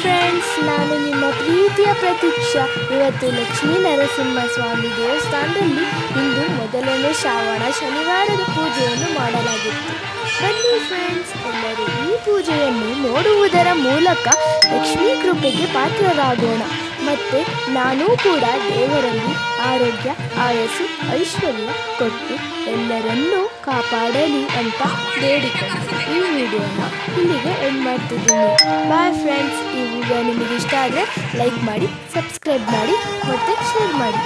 Friends ನಾನು ನಿಮ್ಮ ಪ್ರೀತಿಯ ಪ್ರತೀಕ್ಷಾ ಇವತ್ತು ಲಕ್ಷ್ಮೀ ನರಸಿಂಹ ಸ್ವಾಮಿ ದೇವಸ್ಥಾನದಲ್ಲಿ ಇಂದು ಮೊದಲನೇ ಶ್ರಾವಣ ಶನಿವಾರದ ಪೂಜೆಯನ್ನು ಮಾಡಲಾಗಿತ್ತು. ಬನ್ನಿ ಫ್ರೆಂಡ್ಸ್ ಎಲ್ಲರೂ ಈ ಪೂಜೆಯನ್ನು ನೋಡುವುದರ ಮೂಲಕ ಲಕ್ಷ್ಮೀ ಕೃಪೆಗೆ ಪಾತ್ರರಾಗೋಣ. ಮತ್ತು ನಾನೂ ಕೂಡ ದೇವರಲ್ಲಿ ಆರೋಗ್ಯ, ಆಯಸ್ಸು, ಐಶ್ವರ್ಯ ಕೊಟ್ಟು ಎಲ್ಲರನ್ನೂ ಕಾಪಾಡಲಿ ಅಂತ ಬೇಡಿಕೊಂಡು ಈ ವಿಡಿಯೋನ ಇಲ್ಲಿಗೆ ಎಂಡ್ ಮಾಡ್ತಿದ್ದೀನಿ. ಬಾಯ್ ಫ್ರೆಂಡ್ಸ್ ಈ ವಿಡಿಯೋ ನಿಮಗೆ ಇಷ್ಟ ಆದರೆ ಲೈಕ್ ಮಾಡಿ ಸಬ್ಸ್ಕ್ರೈಬ್ ಮಾಡಿ ಮತ್ತು ಶೇರ್ ಮಾಡಿ.